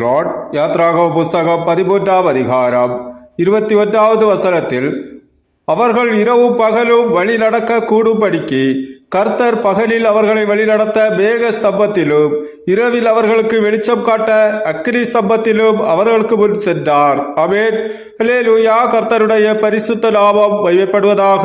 பிரேஸ்ராட் யாத்ராக புஸ்தகம் பதிமூன்றாம் அதிகாரம் இருபத்தி ஒன்றாவது வசனத்தில் அவர்கள் இரவு பகலும் வழி நடக்க கூடும்படிக்கு கர்த்தர் பகலில் அவர்களை வழிநடத்த வேக ஸ்தம்பத்திலும் இரவில் அவர்களுக்கு வெளிச்சம் காட்ட அக்னி ஸ்தம்பத்திலும் அவர்களுக்கு முன் சென்றார். அமேன் லூயா கர்த்தருடைய பரிசுத்த லாபம் மையப்படுவதாக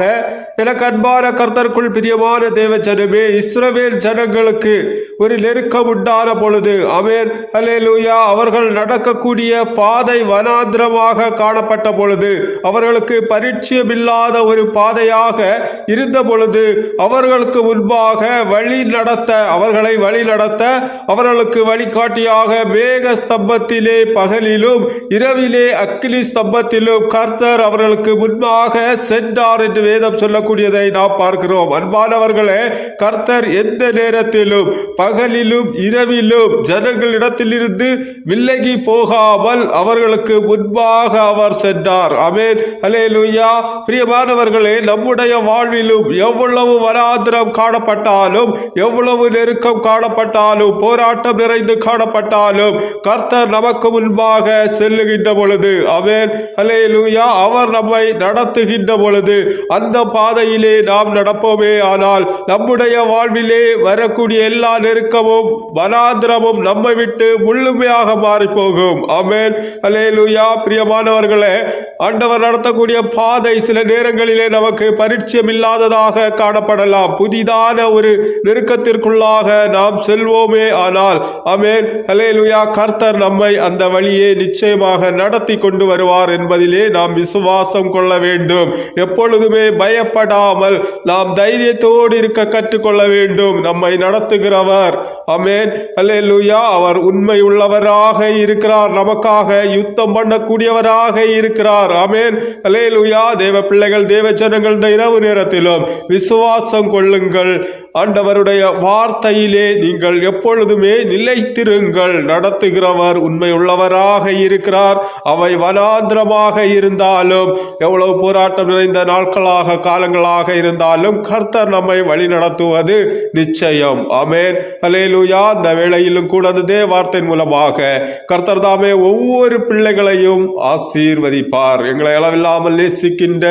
எனக்கு அன்பான கர்த்தருக்குள் பிரியமான தேவ ஜனமே இஸ்ரவேல் ஜனங்களுக்கு ஒரு நெருக்கம் உண்டான பொழுது அமேன் லூயா அவர்கள் நடக்கக்கூடிய பாதை வனாந்திரமாக காணப்பட்ட பொழுது அவர்களுக்கு பரிச்சயமில்லாத ஒரு பாதையாக இருந்த பொழுது அவர்களுக்கு அவர்களுக்கு முன்பாக வழி நடத்த அவர்களை வழி நடத்த அவர்களுக்கு வழிகாட்டியாக மேக ஸ்தம்பத்திலே பகலிலும் இரவிலே அக்கிலி ஸ்தம்பத்திலும் கர்த்தர் அவர்களுக்கு முன்பாக சென்றார் என்று வேதம் சொல்லக்கூடியதை நாம் பார்க்கிறோம். அன்பானவர்களே கர்த்தர் எந்த நேரத்திலும் பகலிலும் இரவிலும் ஜனங்களிடத்திலிருந்து விலகி போகாமல் அவர்களுக்கு முன்பாக அவர் சென்றார். அமேன் ஹalleluya. பிரியமானவர்களே நம்முடைய வாழ்விலும் எவ்வளவு வராந்திரம் காணப்பட்டாலும் எவ்வளவு நெருக்கம் காணப்பட்டாலும் போராட்டம் நிறைந்து காணப்பட்டாலும் கர்த்தர் நமக்கு முன்பாக செல்லுகின்ற பொழுது அவன் ஹalleluya அவர் நம்மை நடத்துகின்ற பொழுது அந்த பாதையிலே நாம் நடப்போமே. ஆனால் நம்முடைய வாழ்விலே வரக்கூடிய எல்லா நெருக்கமும் வனாந்திரமும் நம்மை விட்டு முழுமையாக மாறி போகும் ஆமென் ஹalleluya. பிரியமானவர்களே ஆண்டவர் நடத்தக்கூடிய பாதை சில நேரங்களிலே நமக்கு பரிச்சயம் இல்லாததாக காணப்படலாம் புதிதான ஒரு நெருக்கத்திற்குள்ளாக நாம் செல்வோமே ஆனால் அமேன் அலேலுயா கர்த்தர் நம்மை அந்த வழியே நிச்சயமாக நடத்தி கொண்டு வருவார் என்பதிலே நாம் விசுவாசம் கொள்ள வேண்டும். எப்பொழுதுமே பயப்படாமல் நாம் தைரியத்தோடு இருக்க கற்றுக்கொள்ள வேண்டும். நம்மை நடத்துகிறவர் அமேன் அல்லேலூயா. அவர் உண்மை உள்ளவராக இருக்கிறார். நமக்காக யுத்தம் பண்ணக்கூடியவராக இருக்கிறார். அமேன் அல்லேலூயா. தேவ பிள்ளைகள் தேவ ஜனங்கள் இந்த இரவு நேரத்திலும் விசுவாசம் கொள்ளுங்கள். ஆண்டவருடைய வார்த்தையிலே நீங்கள் எப்பொழுதுமே நிலைத்திருங்கள். நடத்துகிறவர் உண்மை உள்ளவராக இருக்கிறார். அவை வனாந்திரமாக இருந்தாலும் எவ்வளவு போராட்டம் நிறைந்த நாட்களாக காலங்களாக இருந்தாலும் கர்த்தர் நம்மை வழி நடத்துவது நிச்சயம். அமேன் அலேலுயா அந்த வேளையிலும் கூட அந்த வார்த்தையின் மூலமாக கர்த்தர் தாமே ஒவ்வொரு பிள்ளைகளையும் ஆசீர்வதிப்பார். எங்களை அளவில்லாமல் நேசிக்கின்ற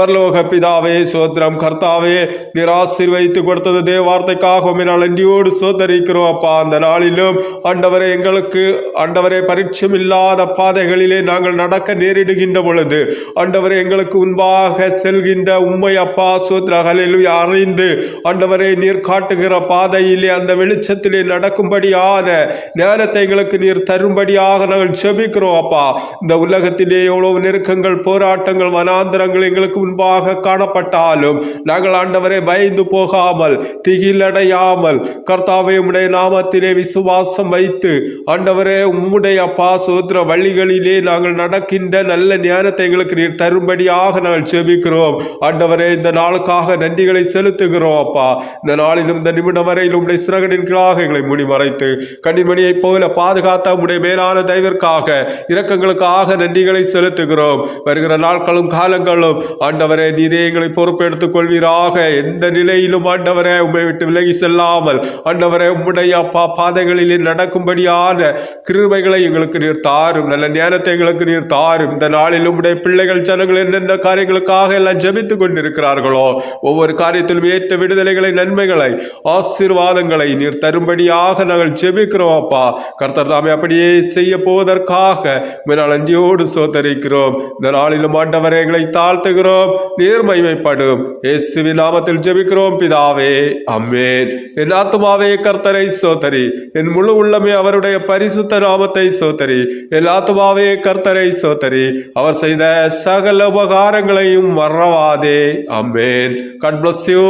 பரலோக பிதாவே சோத்ரம் கர்த்தாவே நீர் ஆசீர்வதித்து கொடுத்தது தேவ வார்த்தைக்காக நாள் நன்றியோடு சோதரிக்கிறோம். அப்பா அந்த நாளிலும் ஆண்டவரே எங்களுக்கு ஆண்டவரே பரிட்சம் இல்லாத பாதைகளிலே நாங்கள் நடக்க நேரிடுகின்ற பொழுது ஆண்டவரே எங்களுக்கு முன்பாக செல்கின்ற உண்மை அப்பா சோத்ரகலில் அறிந்து ஆண்டவரே நீர் காட்டுகிற பாதையிலே அந்த வெளிச்சத்திலே நடக்கும்படியான நேரத்தை எங்களுக்கு நீர் தரும்படியாக நாங்கள் செபிக்கிறோம் அப்பா. இந்த உலகத்திலே எவ்வளவு நெருக்கங்கள் போராட்டங்கள் வனாந்திரங்கள் எங்களுக்கு முன்பாக காணப்பட்டாலும் நாங்கள் ஆண்டவரை பயந்து போகாமல் திகிலடையாமல் கர்த்தாவே உம்முடைய நாமத்திலே விசுவாசம் வைத்து ஆண்டவரே உம்முடைய அப்பா சோத்திர வழிகளிலே நாங்கள் நடக்கின்ற நல்ல ஞானத்தை எங்களுக்கு நீர் தரும்படியாக நாங்கள் செபிக்கிறோம் ஆண்டவரே இந்த நாளுக்காக நன்றிகளை செலுத்துகிறோம் அப்பா. இந்த நாளிலும் இந்த நிமிடம் வரையில் உடைய சிறகடின் கீழாக எங்களை முடிமறைத்து கண்ணிமணியைப் போல பாதுகாத்த உடைய மேலான தெய்வற்காக இரக்கங்களுக்காக நன்றிகளை செலுத்துகிறோம். வருகிற நாட்களும் காலங்களும் ஆண்டவரே நீரே எங்களை பொறுப்பெடுத்துக் கொள்வீராக எந்த நிலையிலும் ஆண்டவரே உண்மை விட்டு விலகி செல்லாமல் ஆண்டவரை உம்முடைய அப்பா பாதைகளிலே நடக்கும்படியான கிருமைகளை எங்களுக்கு நீர் தாரும். நல்ல நேரத்தை எங்களுக்கு நீர் தாரும். இந்த நாளில் உம்முடைய பிள்ளைகள் ஜனங்கள் என்னென்ன காரியங்களுக்காக எல்லாம் ஜெபித்துக் கொண்டிருக்கிறார்களோ ஒவ்வொரு காரியத்திலும் ஏற்ற விடுதலைகளை நன்மைகளை ஆசீர்வாதங்களை நீர் தரும்படியாக நாங்கள் ஜெபிக்கிறோம் அப்பா. கர்த்தர் தாமே அப்படியே செய்ய போவதற்காக நாள் அஞ்சியோடு சோதரிக்கிறோம் இந்த நாளிலும் ஆண்டவரை எங்களை தாழ்த்துகிறோம் நீர் மகிமைப்படும். இயேசுவின் நாமத்தில் ஜெபிக்கிறோம் பிதாவே. அம்மேன் என் ஆத்மாவே கர்த்தரை சோதரி. என் முழு உள்ளமே அவருடைய பரிசுத்த நாமத்தை சோதரி. என் ஆத்மாவே கர்த்தரை சோதரி. அவர் செய்த சகல உபகாரங்களையும் மறவாதே. Amen cut bless you